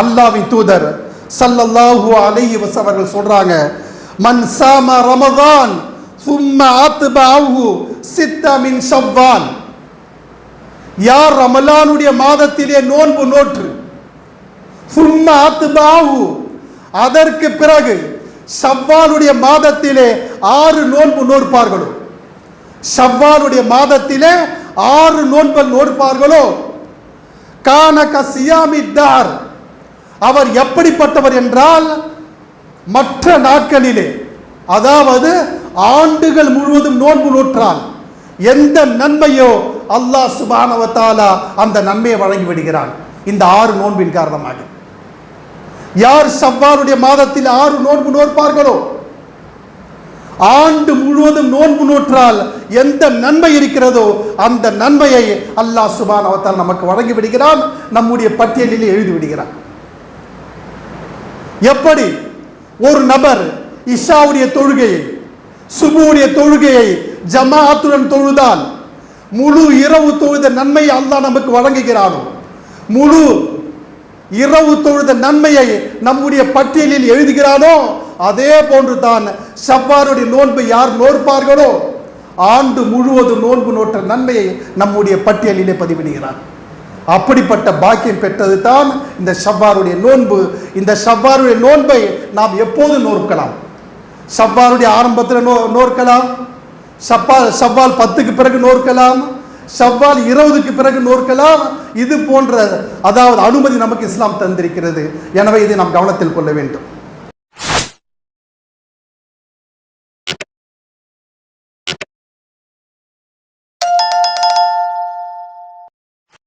அல்லாவின் தூதர் சல்லல்லாஹு அலைஹி வஸல்லம் சொல்றாங்க மன் சாம ரமதான் சும்ம ஆத்பாஹு சித்த மின் ஷவ்வால் யார் ரமலானுடைய மாதத்திலே நோன்பு நோற்று? சும்மா ஆத்துபாஹு அதற்கு பிறகு ஷவ்வாலுடைய மாதத்திலே ஆறு நோன்பு நோற்பார்களோ? ஷவ்வாலுடைய மாதத்திலே ஆறு நோன்பல் நோற்பார்களோ? கானக சியாமி தார். அவர் எப்படிப்பட்டவர் என்றால் மற்ற நாட்களிலே அதாவது ஆண்டுகள் முழுவதும் நோன்பு நோற்றால் எந்த நன்மையோ அல்லாஹ் சுபானவத்தாலா அந்த நன்மையை வழங்கி விடுகிறான். இந்த ஆறு நோன்பின் காரணமாக. யார் சவ்வாருடைய மாதத்தில் ஆறு நோன்பு நோற்பார்களோ? ஆண்டு முழுவதும் நோன்பு நோற்றால் எந்த நன்மை இருக்கிறதோ அந்த நன்மையை அல்லாஹ் சுபான் அவத்தால் நமக்கு வழங்கி விடுகிறான் நம்முடைய பட்டியலில் எழுதி விடுகிறான். எப்படி? ஒரு நபர் இஷாவுடைய தொழுகையை சுபுடைய தொழுகையை ஜமாஅத்துடன் தொழுதால் முழு இரவு தொழுத நன்மையை அல்லாஹ் நமக்கு வழங்குகிறானோ? முழு இரவு தொழுத நன்மையை நம்முடைய பட்டியலில் எழுதுகிறானோ? அதே போன்று தான் சவ்வாருடைய நோன்பு யார் நோற்பார்களோ? ஆண்டு முழுவதும் நோன்பு நோற்ற நன்மையை நம்முடைய பட்டியலிலே பதிவிடுகிறார். அப்படிப்பட்ட பாக்கியம் பெற்றது தான் இந்த ஷவ்வாருடைய நோன்பு. இந்த ஷவ்வாருடைய நோன்பை நாம் எப்போது நோற்கலாம். ஷவ்வாருடைய ஆரம்பத்தில் நோ நோற்கலாம். ஷப்பால் சவ்வால் பத்துக்கு பிறகு நோற்கலாம். சவ்வால் இருபதுக்கு பிறகு நோற்கலாம். இது போன்ற அதாவது அனுமதி நமக்கு இஸ்லாம் தந்திருக்கிறது. எனவே இதை நாம் கவனத்தில் கொள்ள வேண்டும்.